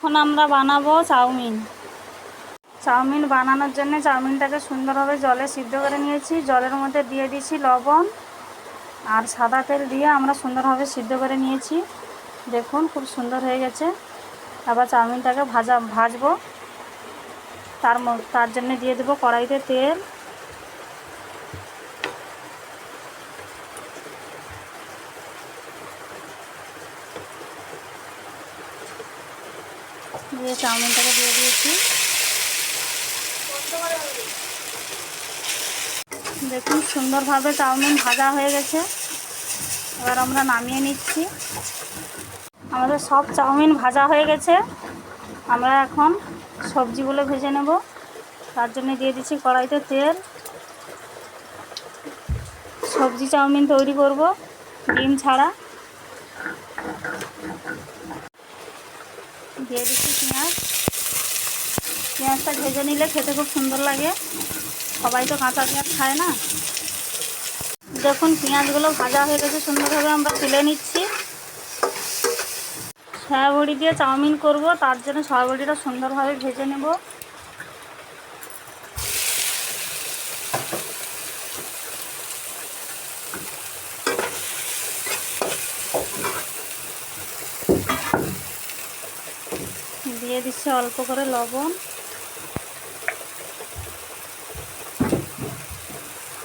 এখন আমরা বানাবো চাউমিন। চাউমিন বানানোর জন্য চাউমিনটাকে সুন্দরভাবে জলে সিদ্ধ করে নিয়েছি। জলের মধ্যে দিয়ে দিয়েছি লবণ আর সাদা তেল দিয়ে আমরা সুন্দরভাবে সিদ্ধ করে নিয়েছি। দেখুন, খুব সুন্দর হয়ে গেছে। আবার চাউমিনটাকে ভাজা, ভাজবো। তার তার জন্য দিয়ে দেবো কড়াইতে তেল। দিয়ে চাউমিনটাকে দিয়ে দিয়েছি। দেখুন, সুন্দরভাবে চাউমিন ভাজা হয়ে গেছে। এবার আমরা নামিয়ে নিচ্ছি। আমাদের সব চাউমিন ভাজা হয়ে গেছে। আমরা এখন সবজিগুলো ভেজে নেব। তার জন্য দিয়ে দিচ্ছি কড়াইতে তেল। সবজি চাউমিন তৈরি করব, ডিম ছাড়া। দিয়ে দিচ্ছি পেঁয়াজ। পেঁয়াজটা ভেজে নিলে খেতে খুব সুন্দর লাগে। সবাই তো কাঁচা পেঁয়াজ খায় না। দেখুন, পেঁয়াজগুলো ভাজা হয়ে গেছে, সুন্দরভাবে আমরা তুলে নিচ্ছি। সয়াবড়ি দিয়ে চাউমিন করব, তার জন্য সয়াবড়িটা সুন্দরভাবে ভেজে নেব। দিয়ে দিচ্ছি অল্প করে লবণ।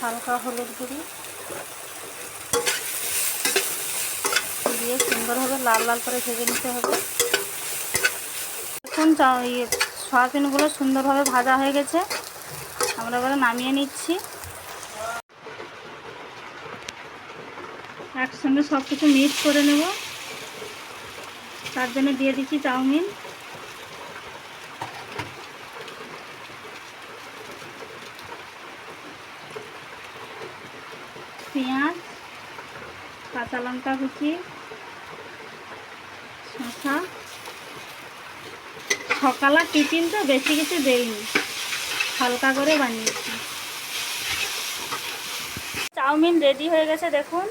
হালকা হলুদ গুঁড়ি। দিয়ে সুন্দরভাবে লাল লাল করে ভেজে নিতে হবে। এখন ইয়ে সয়াবিনগুলো সুন্দরভাবে ভাজা হয়ে গেছে। আমরা এবারে নামিয়ে নিচ্ছি। একসঙ্গে সব কিছু মিক্স করে নেব। তার জন্য দিয়ে দিচ্ছি চাউমিন। পেঁয়াজ, কাঁচা লঙ্কা কুচি শশা সকালে টিফিন তো বেশি কিছু দেইনি, হালকা করে বানিয়েছি। চাউমিন রেডি হয়ে গেছে, দেখুন।